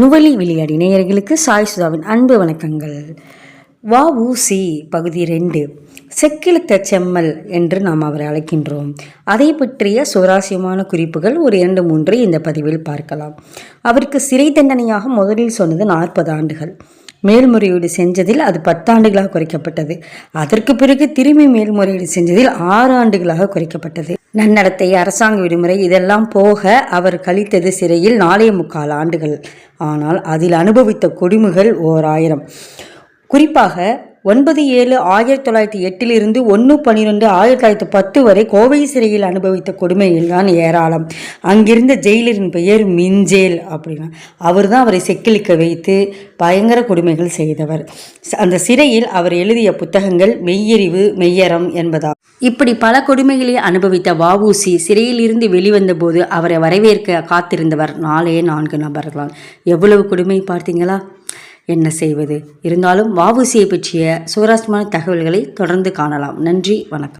நுவலி விளையாடி நேயர்களுக்கு சாய் சுதாவின் அன்பு வணக்கங்கள். வா ஊசி பகுதி ரெண்டு செக்கிழுத்த செம்மல் என்று நாம் அவரை அழைக்கின்றோம். அதை பற்றிய சுவாரஸ்யமான குறிப்புகள் ஒரு இரண்டு மூன்று இந்த பதிவில் பார்க்கலாம். அவருக்கு சிறை தண்டனையாக முதலில் சொன்னது நாற்பது ஆண்டுகள். மேல்முறையீடு செஞ்சதில் அது பத்தாண்டுகளாக குறைக்கப்பட்டது. அதற்கு பிறகு திரும்பி மேல்முறையீடு செஞ்சதில் ஆறு ஆண்டுகளாக குறைக்கப்பட்டது. நன்னடத்தை அரசாங்க விடுமுறை இதெல்லாம் போக அவர் கழித்தது சிறையில் நாலே முக்கால் ஆண்டுகள். ஆனால் அதில் அனுபவித்த கொடுமைகள் ஓர் ஆயிரம். குறிப்பாக ஒன்பது ஏழு ஆயிரத்தி தொள்ளாயிரத்தி எட்டிலிருந்து ஒன்று பன்னிரெண்டு ஆயிரத்தி தொள்ளாயிரத்தி பத்து வரை கோவை சிறையில் அனுபவித்த கொடுமைகள் தான் ஏராளம். அங்கிருந்த ஜெயிலரின் பெயர் மிஞ்சேல் அப்படின்னா அவர் தான் அவரை செக்கிலிக்க வைத்து பயங்கர கொடுமைகள் செய்தவர். அந்த சிறையில் அவர் எழுதிய புத்தகங்கள் மெய்யறிவு மெய்யரம் என்பதா. இப்படி பல கொடுமைகளை அனுபவித்த வஉசி சிறையிலிருந்து வெளிவந்த போது அவரை வரவேற்க காத்திருந்தவர் நாலே நான்கு நபர்களால். எவ்வளவு கொடுமை பார்த்தீங்களா? என்ன செய்வது? இருந்தாலும் வஉசியை பற்றிய சுவாரஸ்யமான தகவல்களை தொடர்ந்து காணலாம். நன்றி வணக்கம்.